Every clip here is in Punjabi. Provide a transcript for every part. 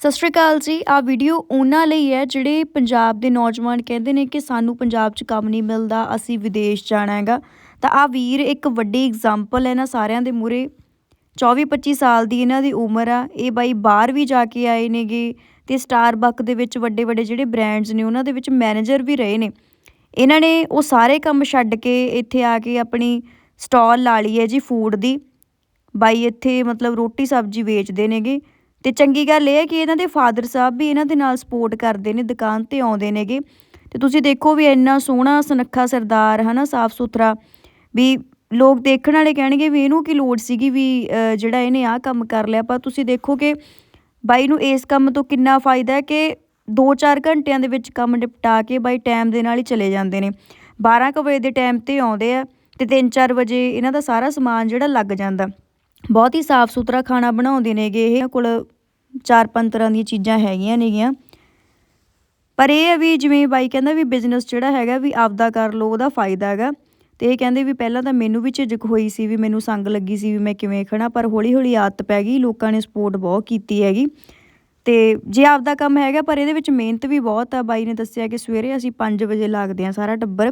ਸਤਿ ਸ਼੍ਰੀ ਅਕਾਲ ਜੀ। ਆ ਵੀਡੀਓ ਉਹਨਾਂ ਲਈ ਹੈ ਜਿਹੜੇ ਪੰਜਾਬ ਦੇ ਨੌਜਵਾਨ ਕਹਿੰਦੇ ਨੇ ਕਿ ਸਾਨੂੰ ਪੰਜਾਬ 'ਚ ਕੰਮ ਨਹੀਂ ਮਿਲਦਾ, ਅਸੀਂ ਵਿਦੇਸ਼ ਜਾਣਾ ਹੈਗਾ। ਤਾਂ ਆ ਵੀਰ ਇੱਕ ਵੱਡੀ ਐਗਜ਼ਾਮਪਲ ਹੈ ਇਹਨਾਂ ਸਾਰਿਆਂ ਦੇ ਮੂਰੇ 24 25 ਸਾਲ ਦੀ ਇਹਨਾਂ ਦੀ ਉਮਰ ਆ। ਇਹ ਬਾਈ ਬਾਹਰ ਵੀ ਜਾ ਕੇ ਆਏ ਨੇਗੇ ਤੇ ਸਟਾਰਬਕ ਦੇ ਵਿੱਚ ਵੱਡੇ ਵੱਡੇ ਜਿਹੜੇ ਬ੍ਰਾਂਡਸ ਨੇ ਉਹਨਾਂ ਦੇ ਵਿੱਚ ਮੈਨੇਜਰ ਵੀ ਰਹੇ ਨੇ। ਇਹਨਾਂ ਨੇ ਉਹ ਸਾਰੇ ਕੰਮ ਛੱਡ ਕੇ ਇੱਥੇ ਆ ਕੇ ਆਪਣੀ ਸਟਾਲ ਲਾ ਲਈ ਹੈ ਜੀ ਫੂਡ ਦੀ। ਬਾਈ ਇੱਥੇ ਮਤਲਬ ਰੋਟੀ ਸਬਜ਼ੀ ਵੇਚਦੇ ਨੇਗੇ। ਤੇ ਚੰਗੀ ਗੱਲ ਇਹ ਹੈ ਕਿ ਇਹਨਾਂ ਦੇ ਫਾਦਰ ਸਾਹਿਬ ਵੀ ਇਹਨਾਂ ਦੇ ਨਾਲ ਸਪੋਰਟ ਕਰਦੇ ਨੇ, ਦੁਕਾਨ ਤੇ ਆਉਂਦੇ ਨੇਗੇ। ਤੇ ਤੁਸੀਂ ਦੇਖੋ ਵੀ ਇੰਨਾ ਸੋਹਣਾ, ਸੁਨੱਖਾ ਸਰਦਾਰ, ਹਨਾ, ਸਾਫ਼ ਸੁਥਰਾ, ਵੀ ਲੋਕ ਦੇਖਣ ਵਾਲੇ ਕਹਿਣਗੇ ਵੀ ਇਹਨੂੰ ਕੀ ਲੋੜ ਸੀਗੀ ਵੀ ਜਿਹੜਾ ਇਹਨੇ ਆਹ ਕੰਮ ਕਰ ਲਿਆ। ਪਰ ਤੁਸੀਂ ਦੇਖੋ ਕਿ ਬਾਈ ਨੂੰ ਇਸ ਕੰਮ ਤੋਂ ਕਿੰਨਾ ਫਾਇਦਾ ਹੈ ਕਿ 2-4 ਘੰਟਿਆਂ ਦੇ ਵਿੱਚ ਕੰਮ ਨਿਪਟਾ ਕੇ ਬਾਈ ਟਾਈਮ ਦੇ ਨਾਲ ਹੀ ਚਲੇ ਜਾਂਦੇ ਨੇ। 12 ਕੁ ਵਜੇ ਦੇ ਟਾਈਮ ਤੇ ਆਉਂਦੇ ਆ ਤੇ 3-4 ਵਜੇ ਇਹਨਾਂ ਦਾ ਸਾਰਾ ਸਮਾਨ ਜਿਹੜਾ ਲੱਗ ਜਾਂਦਾ। ਬਹੁਤ ਹੀ ਸਾਫ਼ ਸੁਥਰਾ ਖਾਣਾ ਬਣਾਉਂਦੇ ਨੇਗੇ ਇਹ। ਕੋਲ ਚਾਰ ਪੰਜ ਤਰ੍ਹਾਂ ਦੀਆਂ ਚੀਜ਼ਾਂ ਹੈਗੀਆਂ ਨੇਗੀਆਂ। ਪਰ ਇਹ ਹੈ ਵੀ ਜਿਵੇਂ ਬਾਈ ਕਹਿੰਦਾ ਵੀ ਬਿਜ਼ਨਸ ਜਿਹੜਾ ਹੈਗਾ ਵੀ ਆਪਦਾ ਕਰ ਲਓ, ਉਹਦਾ ਫਾਇਦਾ ਹੈਗਾ। ਤੇ ਇਹ ਕਹਿੰਦੇ ਵੀ ਪਹਿਲਾਂ ਤਾਂ ਮੈਨੂੰ ਵੀ ਝਿਜਕ ਹੋਈ ਸੀ ਵੀ ਮੈਨੂੰ ਸੰਗ ਲੱਗੀ ਸੀ ਵੀ ਮੈਂ ਕਿਵੇਂ ਖੜਾ ਪਰ ਹੌਲੀ ਹੌਲੀ ਆਦਤ ਪੈ ਗਈ, ਲੋਕਾਂ ਨੇ ਸਪੋਰਟ ਬਹੁਤ ਕੀਤੀ ਹੈਗੀ। ਤੇ ਜੇ ਆਪਦਾ ਕੰਮ ਹੈਗਾ, ਪਰ ਇਹਦੇ ਵਿੱਚ ਮਿਹਨਤ ਵੀ ਬਹੁਤ ਆ। ਬਾਈ ਨੇ ਦੱਸਿਆ ਕਿ ਸਵੇਰੇ ਅਸੀਂ 5 ਵਜੇ ਲੱਗਦੇ ਆ ਸਾਰਾ ਟੱਬਰ।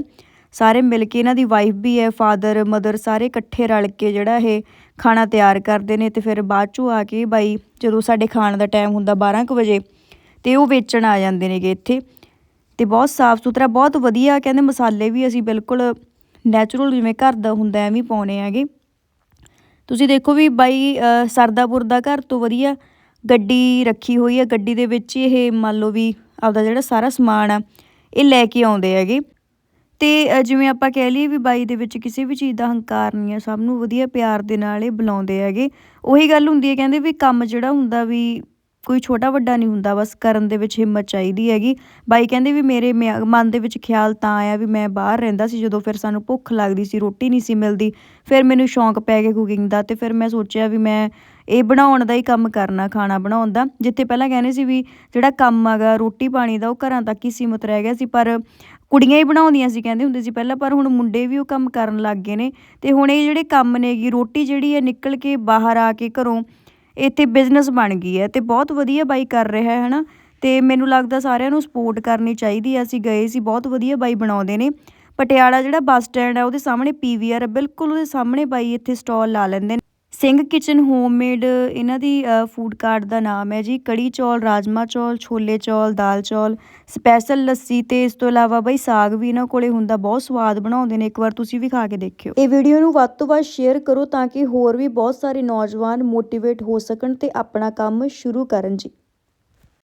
ਸਾਰੇ ਮਿਲ ਕੇ ਇਹਨਾਂ ਦੀ ਵਾਈਫ ਵੀ ਹੈ ਫਾਦਰ ਮਦਰ ਸਾਰੇ ਇਕੱਠੇ ਰਲ ਕੇ ਜਿਹੜਾ ਇਹ ਖਾਣਾ ਤਿਆਰ ਕਰਦੇ ਨੇ ਤੇ ਫਿਰ ਬਾਅਦ ਚੋਂ ਆ ਕੇ ਬਾਈ ਜਦੋਂ ਸਾਡੇ ਖਾਣ ਦਾ ਟਾਈਮ ਹੁੰਦਾ 12 ਕੁ ਵਜੇ ਤੇ ਉਹ ਵੇਚਣ ਆ ਜਾਂਦੇ ਨੇਗੇ ਇੱਥੇ ਤੇ ਬਹੁਤ ਸਾਫ਼ ਸੁਥਰਾ, ਬਹੁਤ ਵਧੀਆ ਕਹਿੰਦੇ ਮਸਾਲੇ ਵੀ ਅਸੀਂ ਬਿਲਕੁਲ ਨੈਚੁਰਲ ਜਿਵੇਂ ਘਰ ਦਾ ਹੁੰਦਾ ਐਵੇਂ ਪਾਉਣੇ ਹੈਗੇ। ਤੁਸੀਂ ਦੇਖੋ ਵੀ ਬਾਈ ਸਰਦਾਪੁਰ ਦਾ ਘਰ ਤੋਂ ਵਧੀਆ ਗੱਡੀ ਰੱਖੀ ਹੋਈ ਹੈ, ਗੱਡੀ ਦੇ ਵਿੱਚ ਹੀ ਇਹ ਮੰਨ ਲਓ ਵੀ ਆਪਦਾ ਜਿਹੜਾ ਸਾਰਾ ਸਮਾਨ ਆ, ਇਹ ਲੈ ਕੇ ਆਉਂਦੇ ਹੈਗੇ। ਤੇ ਜਿਵੇਂ ਆਪਾਂ ਕਹਿ ਲਈਏ ਵੀ ਬਾਈ ਦੇ ਵਿੱਚ ਕਿਸੇ ਵੀ ਚੀਜ਼ ਦਾ ਹੰਕਾਰ ਨਹੀਂ ਹੈ, ਸਭ ਨੂੰ ਵਧੀਆ ਪਿਆਰ ਦੇ ਨਾਲ ਇਹ ਬੁਲਾਉਂਦੇ ਹੈਗੇ। ਉਹੀ ਗੱਲ ਹੁੰਦੀ ਹੈ, ਕਹਿੰਦੇ ਵੀ ਕੰਮ ਜਿਹੜਾ ਹੁੰਦਾ ਵੀ ਕੋਈ ਛੋਟਾ ਵੱਡਾ ਨਹੀਂ ਹੁੰਦਾ, ਬਸ ਕਰਨ ਦੇ ਵਿੱਚ ਹਿੰਮਤ ਚਾਹੀਦੀ ਹੈਗੀ। ਬਾਈ ਕਹਿੰਦੇ ਵੀ ਮੇਰੇ ਮਿਆ- ਮਨ ਦੇ ਵਿੱਚ ਖਿਆਲ ਤਾਂ ਆਇਆ ਵੀ ਮੈਂ ਬਾਹਰ ਰਹਿੰਦਾ ਸੀ, ਜਦੋਂ ਫਿਰ ਸਾਨੂੰ ਭੁੱਖ ਲੱਗਦੀ ਸੀ, ਰੋਟੀ ਨਹੀਂ ਸੀ ਮਿਲਦੀ, ਫਿਰ ਮੈਨੂੰ ਸ਼ੌਂਕ ਪੈ ਗਿਆ ਕੁਕਿੰਗ ਦਾ ਤੇ ਫਿਰ ਮੈਂ ਸੋਚਿਆ ਵੀ ਮੈਂ ਇਹ ਬਣਾਉਣ ਦਾ ਹੀ ਕੰਮ ਕਰਨਾ ਖਾਣਾ ਬਣਾਉਣ ਦਾ। ਜਿੱਥੇ ਪਹਿਲਾਂ ਕਹਿੰਦੇ ਸੀ ਵੀ ਜਿਹੜਾ ਕੰਮ ਹੈਗਾ, ਰੋਟੀ ਪਾਣੀ ਦਾ, ਉਹ ਘਰਾਂ ਤੱਕ ਹੀ ਸੀਮਤ ਰਹਿ ਗਿਆ ਸੀ। ਪਰ ਕੁੜੀਆਂ ਹੀ ਬਣਾਉਂਦੀਆਂ ਸੀ, ਕਹਿੰਦੇ ਹੁੰਦੇ ਸੀ ਪਹਿਲਾਂ। ਪਰ ਹੁਣ ਮੁੰਡੇ ਵੀ ਉਹ ਕੰਮ ਕਰਨ ਲੱਗ ਗਏ ਨੇ। ਤੇ ਹੁਣ ਇਹ ਜਿਹੜੇ ਕੰਮ ਨੇਗੀ ਰੋਟੀ ਜਿਹੜੀ ਹੈ, ਨਿਕਲ ਕੇ ਬਾਹਰ ਆ ਕੇ ਘਰੋਂ ਇੱਥੇ ਬਿਜ਼ਨਸ ਬਣ ਗਈ ਹੈ। ਤੇ ਬਹੁਤ ਵਧੀਆ ਬਾਈ ਕਰ ਰਿਹਾ ਹੈ, ਹਨਾ। ਤੇ ਮੈਨੂੰ ਲੱਗਦਾ ਸਾਰਿਆਂ ਨੂੰ ਸਪੋਰਟ ਕਰਨੀ ਚਾਹੀਦੀ ਹੈ। ਅਸੀਂ ਗਏ ਸੀ, ਬਹੁਤ ਵਧੀਆ ਬਾਈ ਬਣਾਉਂਦੇ ਨੇ। ਪਟਿਆਲਾ ਜਿਹੜਾ ਬੱਸ ਸਟੈਂਡ ਹੈ, ਉਹਦੇ ਸਾਹਮਣੇ ਪੀਵੀਆਰ ਬਿਲਕੁਲ ਉਹਦੇ ਸਾਹਮਣੇ ਬਾਈ ਇੱਥੇ ਸਟਾਲ ਲਾ ਲੈਂਦੇ ਨੇ। ਸਿੰਘ ਕਿਚਨ ਹੋਮਮੇਡ ਇਹਨਾਂ ਦੀ ਫੂਡ ਕਾਰਟ ਦਾ ਨਾਮ ਹੈ ਜੀ। ਕੜੀ ਚੌਲ ਰਾਜਮਾਂਹ ਚੌਲ, ਛੋਲੇ ਚੌਲ, ਦਾਲ ਚੌਲ ਸਪੈਸ਼ਲ ਲੱਸੀ ਤੇ ਇਸ ਤੋਂ ਇਲਾਵਾ ਬਾਈ ਸਾਗ ਵੀ ਇਹਨਾਂ ਕੋਲੇ ਹੁੰਦਾ, ਬਹੁਤ ਸਵਾਦ ਬਣਾਉਂਦੇ ਨੇ। ਇੱਕ ਵਾਰ ਤੁਸੀਂ ਵੀ ਖਾ ਕੇ ਦੇਖਿਓ। ਇਹ ਵੀਡੀਓ ਨੂੰ ਵੱਧ ਤੋਂ ਵੱਧ ਸ਼ੇਅਰ ਕਰੋ ਤਾਂ ਕਿ ਹੋਰ ਵੀ ਬਹੁਤ ਸਾਰੇ ਨੌਜਵਾਨ ਮੋਟੀਵੇਟ ਹੋ ਸਕਣ ਤੇ ਆਪਣਾ ਕੰਮ ਸ਼ੁਰੂ ਕਰਨ ਜੀ।